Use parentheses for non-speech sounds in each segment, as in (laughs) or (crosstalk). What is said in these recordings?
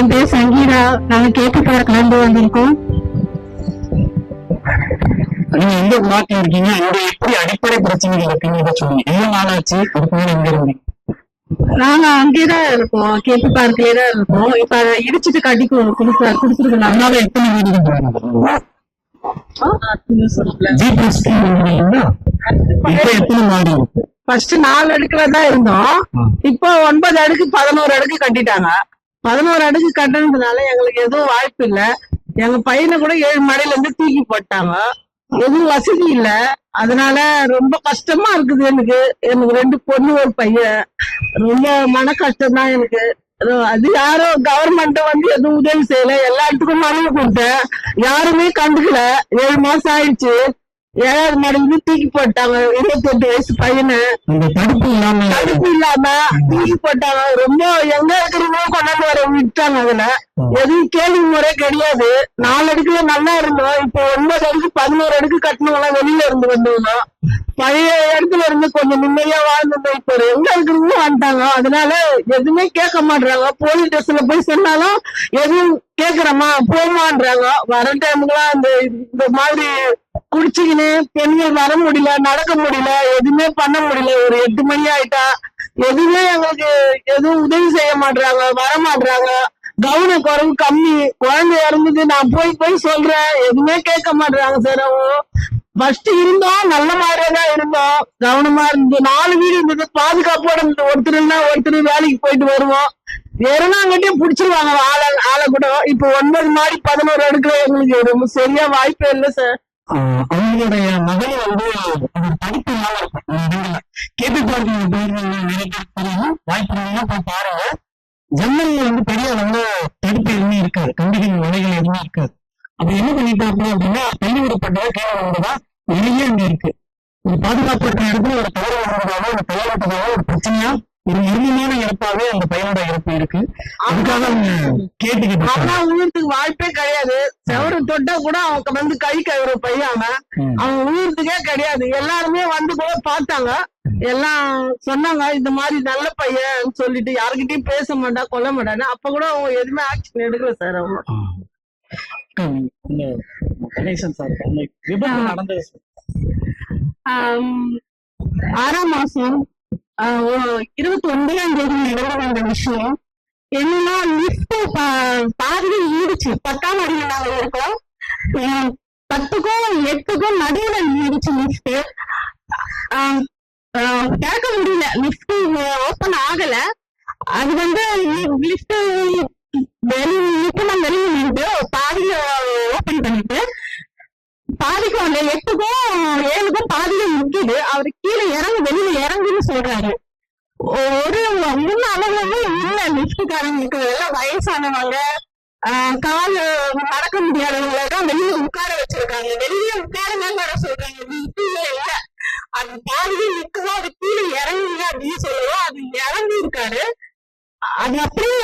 என் பேர் சங்கீதா. நாங்க கேட்டு பார்க்கலாண்டு வந்திருக்கோம். நீங்க எங்க மாட்டி இருக்கீங்க? அங்க எப்படி அடிப்படை பிரச்சனைகள் இருக்குன்னு சொல்லுங்க. எவ்வளவு நாள் ஆச்சு? அதுக்கு எங்க இருந்தீங்க? நாங்க அங்கேதான் இருக்கோம். கேட்டு பார்க்கலே தான் இருக்கோம். இப்ப அதை இடிச்சிட்டு கட்டி கொடுக்க கொடுத்துருக்கோம் அதனால எத்தனை வீடுகள் ஃபர்ஸ்ட் நாலு அடுக்குல தான் இருந்தோம். இப்போ ஒன்பது அடுக்கு பதினோரு அடுக்கு கட்டிட்டாங்க. பதினோரு அடுக்கு கட்டினதுனால எங்களுக்கு எதுவும் வாய்ப்பு இல்லை. எங்க பையனை கூட ஏழு மடையில இருந்து தூக்கி போட்டாங்க. எதுவும் வசதி இல்ல. அதனால ரொம்ப கஷ்டமா இருக்குது எனக்கு. எனக்கு ரெண்டு பொண்ணு ஒரு பையன். ரொம்ப மன கஷ்டம் தான் எனக்கு. அது- அது யாரும் கவர்மெண்ட் வந்து எதுவும் உதவி செய்யல. எல்லாத்துக்கும் மனு கொடுத்தேன். யாருமே கண்டுக்கல. ஏழு மாசம் ஆயிடுச்சு. ஏழாவது மாடியில தூக்கி போட்டாங்க. இருபத்தெட்டு வயசு பையனை. தடுப்பு இல்லாம. தடுப்பு இல்லாம தூக்கி போட்டாங்க. ரொம்ப எங்க இருக்கிறவங்க கொண்டாந்து வர விட்டாங்க அதுல. எதுவும் கேள்வி முறை கிடையாது. நாலு அடுக்குல நல்லா இருந்தோம். இப்போ ஒன்பது அடுக்கு பதினோரு அடுக்கு கட்டினவங்க எல்லாம் வெளியில இருந்து வந்தவங்க. பழைய இடத்துல இருந்து கொஞ்சம் நிம்மதியா வாழ்ந்துருந்தோம் இப்போ எங்க இருக்கிறவங்க வந்துட்டாங்க. அதனால எதுவுமே கேட்க மாட்டாங்க போலீஸ் ஸ்டேஷன்ல போய் சொன்னாலும் எதுவும் கேக்குறோமா போமான்றாங்க வர டைமுக்குலாம் அந்த இந்த மாதிரி குடிச்சுக்கின்னு பெண்கள் வர முடியல நடக்க முடியல எதுவுமே பண்ண முடியல. ஒரு எட்டு மணி ஆயிட்டா எதுவுமே எங்களுக்கு எதுவும் உதவி செய்ய மாட்டாங்க வர மாட்டாங்க கவன குறைவு கம்மி. குழந்தை இறந்தது நான் போய் போய் சொல்றேன். எதுவுமே கேட்க மாட்டாங்க சார் அவங்க. ஃபர்ஸ்ட் இருந்தோம் நல்ல மாதிரியா தான் இருந்தோம். கவனமா இருந்தது நாலு வீடு இருந்தது. பாதுகாப்போட இருந்தது ஒருத்தர் ஒருத்தர் வேலைக்கு போயிட்டு வருவோம். வேறனாங்கிட்டே புடிச்சிருவாங்க ஆளை ஆளை கூட. இப்போ ஒன்பது மாடி பதினோரு அடுக்குல எங்களுக்கு ரொம்ப சரியா வாய்ப்பே இல்லை சார். அவங்களுடைய மகள் வந்து ஒரு படிப்பு நல்லா இருக்கும். கேபி பார்க்கிங் போயிருந்தீங்க பேர் வாய்ப்பு இருந்தீங்கன்னா போய் பாருங்க. ஜெர்மனில வந்து பெரிய வந்து தடுப்பு எதுவுமே இருக்காது. கண்டிப்பாக வலைகள் எதுவுமே இருக்காது. அப்ப என்ன பண்ணிட்டாங்க அப்படின்னா தள்ளி விடப்பட்டதா கீழே வெளியே நிறைய அங்க இருக்கு. ஒரு பாதுகாப்பற்ற இடத்துல ஒரு தவறு நடந்ததாவோ ஒரு தவறப்பட்டதாவோ ஒரு பிரச்சனையா? ஒரு மர்மமான இறப்பாவே அந்த பையனோட இறப்பு இருக்கு. அதுக்காக அவங்க கேட்டுக்கிட்டு அவனா. உயிரத்துக்கு வாய்ப்பே கிடையாது. செவரு தொட்டா கூட அவன் வந்து கை கழுவுற பையன் அவன். உயிரத்துக்கே கிடையாது. எல்லாருமே வந்து கூட பார்த்தாங்க. எல்லாம் சொன்னாங்க இந்த மாதிரி நல்ல பையன் சொல்லிட்டு யாருக்கிட்டயும் பேச மாட்டா கொல்ல மாட்டான்னு. அப்ப கூட அவங்க எதுவுமே ஆக்ஷன் எடுக்கல சார் அவங்க. கணேசன் சார் நடந்தது. ஆறாம் மாசம் இருபத்தி ஒன்பதாம் தேதி நடந்த அந்த விஷயம். என்னன்னா லிப்ட் பாதியில் ஈடுச்சு. பத்தாம் அடியில நாங்க இருக்கோம். பத்துக்கும் எட்டுக்கும் நடுவுல ஈடுச்சு லிப்ட் கேட்க முடியல. லிப்ட் ஓபன் ஆகல. அது வந்து லிப்ட் வெளி நிக்கமா வெளியே நின்று பாதியில ஓபன் பண்ணிட்டு பாதிக்கும் அந்த எட்டுக்கும் ஏழுக்கும் பாதியில நிக்குது அவரு கீழே இறங்கு வெளியில இறங்குன்னு சொல்றாரு ஒரு முன்ன அளவுமே இல்ல லிப்டுக்காரங்களுக்கு எல்லாம் வயசானவங்க ஆஹ் கால் நடக்க முடியாதவங்கள தான் வெளியே உட்கார வச்சிருக்காங்க வெளியே உட்காரங்க சொல்றாங்க லிப்ட்ல இல்ல அது பாதியே நிக்குதோ அது கீழே இறங்குங்க அப்படின்னு சொல்லுவோம் அது இறங்கி இருக்காரு அது அப்படியே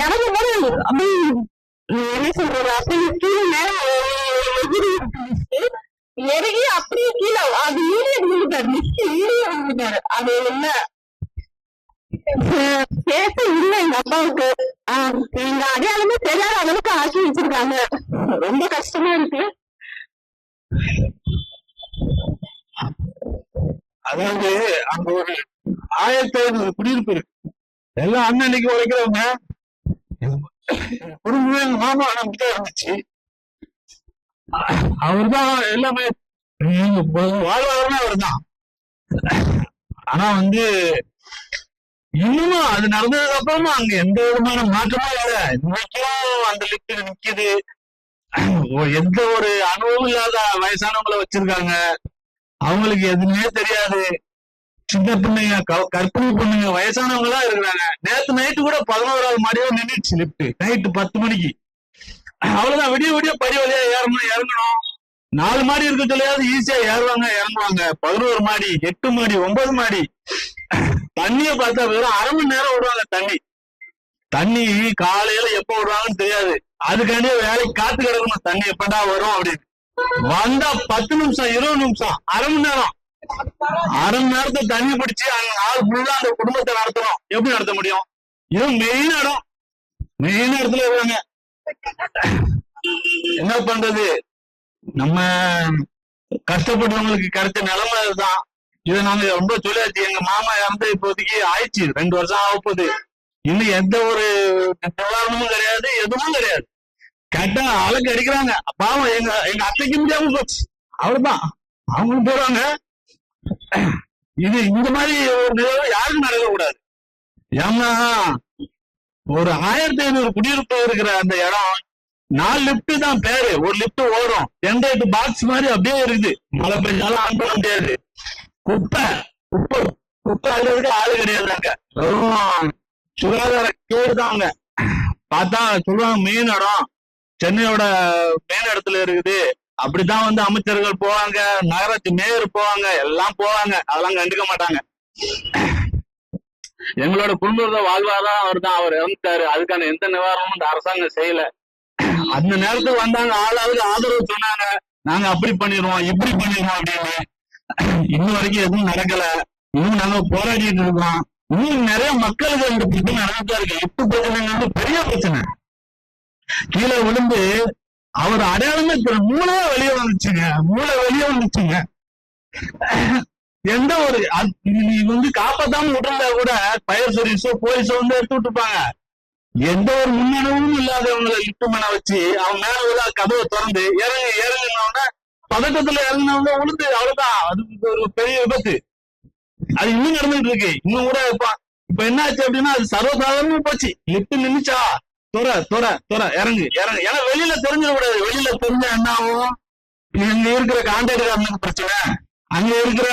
இறங்கும் போது அப்படி என்ன சொல்றது அப்படி கீழே மேல எகிரி இறங்கி அப்படியே கீழே அது ஈடிய விழுந்துட்டாரு நிச்சு ஈடிய விழுந்துட்டாரு அது என்ன? பேச இல்ல எங்க அப்பாவுக்கு. ஆஹ் எங்க அடையாளமே தெரியாத அளவுக்கு ஆக்கி வச்சிருக்காங்க. ரொம்ப கஷ்டமா இருக்கு. அதாவது அங்க ஒரு ஆயிரத்தி ஐநூறு குடியிருப்பு இருக்கு. எல்லாம் அண்ணன்னைக்கு உழைக்கிறவங்க. குடும்பமே எங்க மாமா நம்பிதான் இருந்துச்சு. அவர்தான் எல்லாமே வாழ்வாதாரமே அவர் தான் ஆனா வந்து இன்னமும் அது நடந்ததுக்கு அப்புறமா அங்க எந்த விதமான மாற்றமும் இல்லை. இன்னைக்கும் அந்த லிப்ட் நிக்குது. ஓ- எந்த ஒரு அனுபவம் இல்லாத வயசானவங்களை வச்சிருக்காங்க. அவங்களுக்கு எதுவுமே தெரியாது. சின்ன பிள்ளைங்க க- பொண்ணுங்க வயசானவங்க தான் இருக்கிறாங்க. நேத்து நைட்டு கூட பதினோராவது மாடியோ நின்றுச்சு லிப்ட் நைட்டு பத்து மணிக்கு. அவ்வளவுதான். விடிய விடிய படி வழியா ஏறணும் இறங்கணும். நாலு மாடி இருக்க சொல்லியாவது ஈஸியா ஏறுவாங்க இறங்குவாங்க. பதினோரு மாடி எட்டு மாடி ஒன்பது மாடி. தண்ணிய பார்த்தா வெறும் அரை மணி நேரம் விடுவாங்க தண்ணி. தண்ணி காலையில எப்ப விடுவாங்கன்னு தெரியாது. அதுக்காண்டியே வேலைக்கு காத்து கிடக்கணும். தண்ணி எப்படா வரும் அப்படின்னு. வந்தா பத்து நிமிஷம் இருபது நிமிஷம் அரை மணி நேரம். அரை மணி நேரத்தை தண்ணி பிடிச்சு அங்க நாள் ஃபுல்லா அந்த குடும்பத்தை நடத்தணும். எப்படி நடத்த முடியும்? இது மெயின் இடம். மெயின் இடத்துல இருக்காங்க. (laughs) என்ன பண்றது? நம்ம கஷ்டப்பட்டவங்களுக்கு கிடைச்ச நிலைமை அதுதான். இதை நாங்க ரொம்ப சொல்லியாச்சு. எங்க மாமா இறந்து இப்போதைக்கு ஆயிடுச்சு. ரெண்டு வருஷம் ஆக போகுது. இன்னும் எந்த ஒரு நிவாரணமும் கிடையாது எதுவும் கிடையாது. கேட்டா அழகு அடிக்கிறாங்க. பாவம் எங்க எங்க அத்தைக்கு முடியாம போச்சு அவ்வளவுதான். அவங்களும் போறாங்க. இது இந்த மாதிரி ஒரு நிகழ்வு யாருக்கும் நடக்கக்கூடாது. ஏன்னா ஒரு ஆயிரத்தி ஐநூறு குடியிருப்பு இருக்கிற அந்த இடம் நாலு லிப்ட் தான் பேரு. ஒரு லிப்ட் ஓடும். எண்டைட்டு பாக்ஸ் மாதிரி அப்படியே இருக்குது. மழை பெஞ்சாலும் ஆன் பண்ண முடியாது. குப்பை குப்பை குப்பை அழுகிறதுக்கு ஆளு கிடையாது அங்க. வெறும் சுகாதார கேடு தான் அங்க. பார்த்தா சொல்லுவாங்க மெயின் இடம். சென்னையோட மெயின் இடத்துல இருக்குது. அப்படித்தான் வந்து அமைச்சர்கள் போவாங்க. நகராட்சி மேயர் போவாங்க. எல்லாம் போவாங்க. அதெல்லாம் கண்டுக்க மாட்டாங்க. எங்களோட குடும்பத்தை வாழ்வாதான் அவர் தான் அவர் இறந்துட்டாரு. அதுக்கான எந்த நிவாரணமும் இந்த அரசாங்கம் செய்யல. அந்த நேரத்துக்கு வந்தாங்க ஆளாளுக்கு ஆதரவு சொன்னாங்க. நாங்க அப்படி பண்ணிடுவோம் இப்படி பண்ணிடுவோம் அப்படின்னு. இன்ன வரைக்கும் எதுவும் நடக்கல. இன்னும் நாங்க போராடிட்டு இருக்கோம். இன்னும் நிறைய மக்களுக்கு இந்த பிரச்சனை நடந்துட்டா இருக்கு. எட்டு பிரச்சனைங்கிறது பெரிய பிரச்சனை. கீழே விழுந்து அவர் அடையாளமே தெரியல. வெளியே வந்துச்சுங்க. மூளை வெளியே வந்துச்சுங்க. எந்த ஒரு நீ வந்து காப்பாத்தாம விட்டுருந்தா கூட ஃபயர் சர்வீஸோ போலீஸோ வந்து எடுத்து விட்டுருப்பாங்க. எந்த ஒரு முன்னணவும் இல்லாதவங்களை லிப்ட் பண்ண வச்சு அவன் மேல உள்ள கதவை திறந்து இறங்கி இறங்கினவன பதட்டத்துல இறங்கினவங்க உளுந்து அவ்வளவுதான். அது ஒரு பெரிய விபத்து. அது இன்னும் நடந்துட்டு இருக்கு. இன்னும் கூட இப்ப இப்ப என்ன ஆச்சு அப்படின்னா அது சர்வசாதாரணமா போச்சு. லிப்ட் நின்னுச்சா? துற துற துற இறங்கு இறங்கு. ஏன்னா வெளியில தெரிஞ்சிட கூடாது. வெளியில தெரிஞ்சா என்ன ஆகும்? இங்க இருக்கிற கான்ட்ராக்டர் பிரச்சனை. அங்க இருக்கிற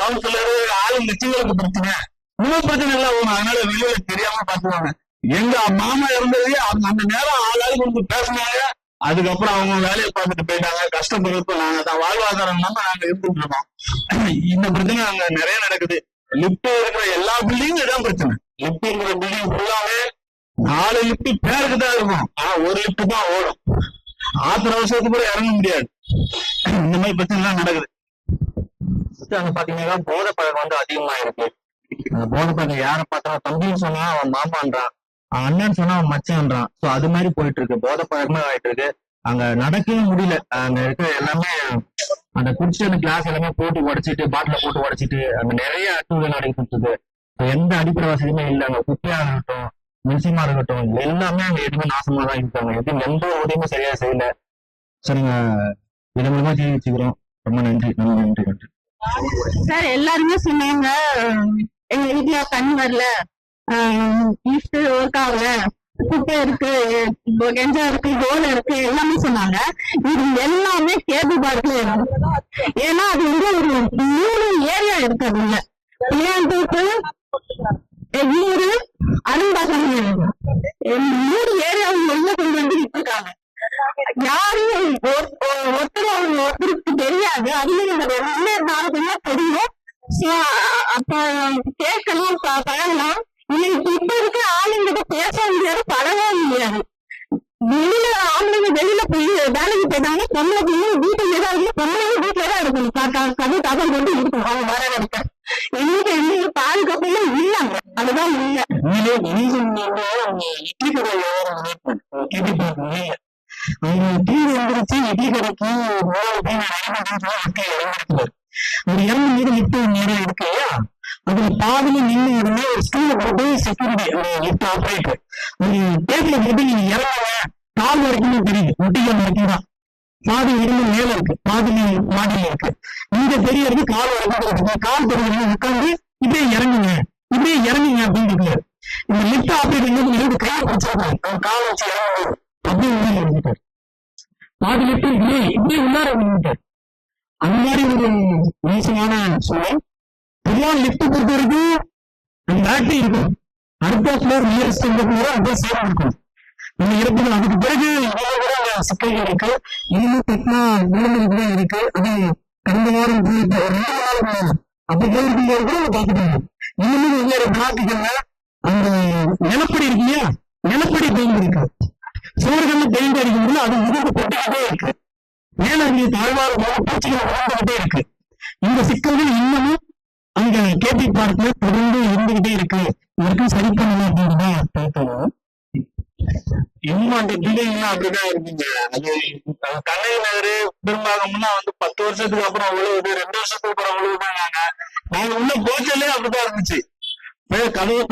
கவுன்சிலர் ஆளுங்கட்சிகளுக்கு பிரச்சனை. இன்னும் பிரச்சனை இல்ல அவங்க அதனால வெளியில தெரியாம பாத்துவாங்க எங்க மாமா இருந்தது அந்த அந்த நேரம் ஆளாளுக்கு வந்து பேசினாங்க. அதுக்கப்புறம் அவங்க வேலையை பார்த்துட்டு போயிட்டாங்க. கஷ்டப்படுறப்ப நாங்க தான் வாழ்வாதாரம் இல்லாம நாங்க இருந்துட்டு இருக்கோம். இந்த பிரச்சனை அங்க நிறைய நடக்குது. லிப்ட் இருக்கிற எல்லா பில்டிங்கும் இதான் பிரச்சனை. லிப்ட் இருக்கிற பில்டிங் ஃபுல்லாவே நாலு லிப்ட் பேருக்கு தான் இருக்கும். ஆனா ஒரு லிப்ட் தான் ஓடும். ஆத்திர அவசரத்துக்கு கூட இறங்க முடியாது. இந்த மாதிரி பிரச்சனை எல்லாம் நடக்குது. அங்க பாத்தீங்கன்னா போதை பழக்கம் வந்து அதிகமா இருக்கு போதை பழக்கம் யார பார்த்தாலும் தம்பின்னு சொன்னா அவன் மாமான்றான். அவன் அண்ணன் சொன்னா அவன் மச்சான்றான். சோ அது மாதிரி போயிட்டு இருக்கு போதை பழக்கமே ஆயிட்டு இருக்கு அங்க நடக்கவே முடியல. அங்க இருக்க எல்லாமே அந்த குடிச்சிட்டு அந்த கிளாஸ் எல்லாமே போட்டு உடைச்சிட்டு பாட்டில போட்டு உடைச்சிட்டு அங்க நிறைய அட்டுகள் நடக்கிட்டு இருக்கு எந்த அடிப்படை வசதியுமே இல்லை. அங்க குப்பையா இருக்கட்டும் மின்சியமா இருக்கட்டும் எல்லாமே அங்க எதுவுமே நாசமா தான் இருக்காங்க. எதுவும் எந்த உதவியுமே சரியா செய்யல. சரிங்க. இது மூலமா தெரிவிச்சுக்கிறோம் ரொம்ப நன்றி. ரொம்ப நன்றி நன்றி சார் எல்லாருமே சொன்னாங்க. எங்க வீட்டுல தண்ணி வரல. லிஃப்ட் ஒர்க் ஆகல. குட்டை இருக்கு கெஞ்சா இருக்கு கோல் இருக்கு எல்லாமே சொன்னாங்க. இது எல்லாமே கேபிள் பார்க்ல ஏன்னா அது வந்து ஒரு மூணு ஏரியா இருக்கு அதுல பிள்ளையாந்தோப்பு எவ்வளூர் கதை கொண்டு இருக்கணும் அவங்க வர வரைக்கும் எங்களுக்கு எந்த பாதுகாப்புல இல்லைங்க. அதுதான் இல்லை உண்மையிலே நீங்க இட்லி கடை டீ வந்துருச்சு இட்லி கடைக்கு ஒரு இறங்கும் மீது லிப்ட் நேரம் இருக்கு இல்லையா? அதுல பாதியில நின்று உடனே ஒரு ஸ்கூல்ல போட்டு செக்யூரிட்டி அந்த லிப்ட் ஆபரேட்டர் ஒரு டேபிள் போட்டு நீங்க இறங்குங்க. கால் வரைக்கும் தெரியுது. முட்டிகள் வரைக்கும் பாதி இருந்து மேல இருக்கு பாதி மாடியில இருக்கு. இங்க தெரியறது கால் வரைக்கும் கால் தெரியுது உட்காந்து இப்படியே இறங்குங்க இப்படியே இறங்குங்க அப்படின்னு இந்த லிப்ட் ஆப்ரேட்டர் என்ன கையை பிடிச்சிருக்காரு அவர் காலை வச்சு இறங்குவாரு அப்படியே உள்ளார இருந்துட்டார் பாதி லிப்ட் இப்படியே இப்படியே உள்ளார இருந்துட்டார் அந்த மாதிரி ஒரு மோசமான சூழல் பொதுவாக லிப்ட் பொறுத்த வரைக்கும் அந்த பேட்டரி இருக்கும் அடுத்த ஃப்ளோர் நியரஸ்ட் எங்க ஃப்ளோரோ இருக்கும் நம்ம இருப்பது அதுக்கு பிறகு சிக்கல்கள் இருக்கு. இன்னும் டெக்னா விளம்பரம் கூட இருக்கு. அது கடந்த வாரம் ரெண்டு வாரம் அப்படி அப்ப போயிருக்கும்போது கூட நம்ம பார்த்துட்டாங்க இன்னும் வெவ்வேறு பிளாக்குகள்ல அந்த நிலப்படி இருக்கு இல்லையா? நிலப்படி பெயிண்ட் இருக்கு. சுவர்கள்ல பெயிண்ட் அடிக்கும்போது அது உருவ போட்டுக்கிட்டே இருக்கு. மேல இருக்க தாழ்வார பூச்சிகள் வளர்ந்துகிட்டே இருக்கு. இந்த சிக்கல்கள் இன்னமும் அங்க கேபி பார்க்ல தொடர்ந்து இருந்துகிட்டே இருக்கு. இதற்கும் சரி பண்ணணும் அப்படின்றத பேசணும் இன்னும் அந்த பில்டிங் எல்லாம் அப்படிதான் இருக்குங்க. அது அது நகரு பெரும்பாகம்னா வந்து பத்து வருஷத்துக்கு அப்புறம் உழுவுது ரெண்டு வருஷத்துக்கு அப்புறம் உழுவுதாங்க நாங்க உள்ள போச்சலே அப்படிதான் இருந்துச்சு. போய் கதவை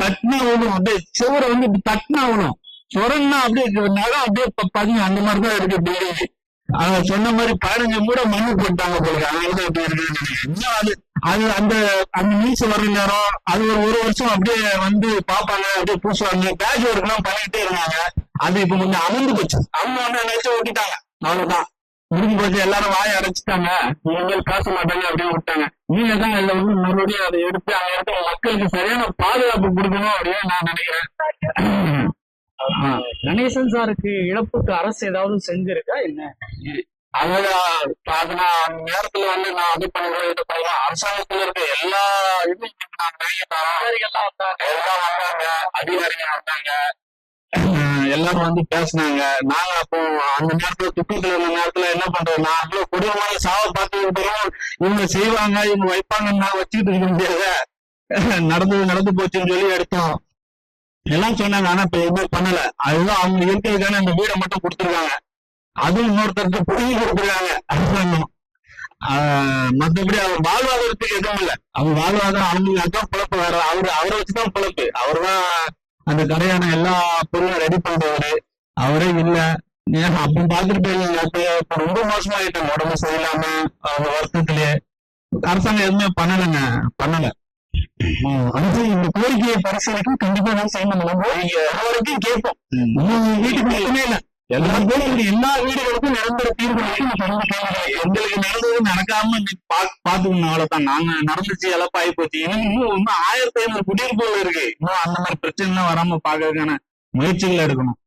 தட்டினா விழும் அப்படியே சுவரை வந்து தட்டினா விழும். சுரன்னா அப்படியே நகம் அப்படியே பதிங்க அந்த மாதிரி தான் இருக்கு பில்டிங் அவங்க சொன்ன மாதிரி பதினஞ்சு மூட மண்ணு போட்டாங்க போல அதனாலதான் அப்படி இருக்குன்னு இன்னும் அது? அது அந்த அந்த நியூஸ் வர்ற நேரம் அது ஒரு ஒரு வருஷம் அப்படியே வந்து பாப்பாங்க அப்படியே பூசுவாங்க. பேட்ச் ஒர்க் எல்லாம் பண்ணிட்டே இருந்தாங்க. அது இப்ப கொஞ்சம் அமர்ந்து போச்சு. அவங்க வந்து நினைச்சு ஓட்டிட்டாங்க அவ்வளவுதான். முடிஞ்சு போச்சு. எல்லாரும் வாயை அடைச்சிட்டாங்க. இனிமேல் பேச மாட்டாங்க அப்படியே விட்டாங்க. நீங்க தான் இதுல வந்து மறுபடியும் அதை எடுத்து அந்த இடத்துல மக்களுக்கு சரியான பாதுகாப்பு கொடுக்கணும் அப்படின்னு நான் நினைக்கிறேன். கணேசன் சாருக்கு இழப்புக்கு அரசு ஏதாவது செஞ்சிருக்கா என்ன? நான் அந்த நேரத்துல வந்து நான் அது பண்ணுறேன் இது பண்ணலாம் அரசாங்கத்துல இருக்க எல்லா இதுவும் அதிகாரிகள்லாம் வந்தாங்க. எல்லாம் வந்தாங்க. அதிகாரிங்க வந்தாங்க. எல்லாரும் வந்து பேசினாங்க. நாங்க அப்போ அந்த நேரத்துல துக்கத்துல இருந்த நேரத்துல என்ன பண்றது? நான் அவ்வளவு கொடூரமான சாவை பார்த்து பிறகு இவங்க செய்வாங்க இவங்க வைப்பாங்கன்னு நான் வச்சுக்கிட்டு இருக்க முடியாத நடந்தது நடந்து போச்சுன்னு சொல்லி எடுத்தோம். எல்லாம் சொன்னாங்க ஆனா இப்ப எதுவுமே பண்ணல. அதுதான் அவங்க இருக்கிறதுக்கான அந்த வீடை மட்டும் கொடுத்துருக்காங்க. அதுவும் இன்னொருத்தருக்கு புரிஞ்சு கொடுத்துருக்காங்க. அரசாங்கம். ஆஹ் மத்தபடி அவர் வாழ்வாதாரத்துக்கு எதுவும் இல்ல. அவர் வாழ்வாதாரம் அவங்களுக்கு பிழப்பு. வேற அவரு அவரை வச்சுதான் பிழப்பு. அவர் தான் அந்த கடையான எல்லா பொருளும் ரெடி பண்றவரு. அவரே இல்ல. ஏன் அப்படி பாத்துட்டு போயிருந்தீங்க. இப்ப ரொம்ப மோசமாயிட்டாங்க உடம்பு சரியில்லாம அவங்க வருத்தத்திலேயே அரசாங்கம் எதுவுமே பண்ணலைங்க. பண்ணல. வந்து இந்த கோரிக்கையை பரிசீலிக்க கண்டிப்பா நான் செய்யணும் நீங்க வரைக்கும் கேட்போம். வீட்டுக்கு மட்டுமே இல்ல. எல்லா வீடுகளுக்கும் எல்லா வீடுகளுக்கும் நிரந்தர தீர்வு எங்களுக்கு நடந்தது நடக்காம பாத்துக்கணும் அவ்வளவுதான் நாங்க நடந்துச்சு எல்லாம் ஆகி போச்சு. இன்னும் இன்னும் ஆயிரத்தி ஐநூறு குடியிருப்புகள் இருக்கு. இன்னும் அந்த மாதிரி பிரச்சனை எல்லாம் வராம பாக்குறதுக்கான முயற்சிகள் எடுக்கணும்.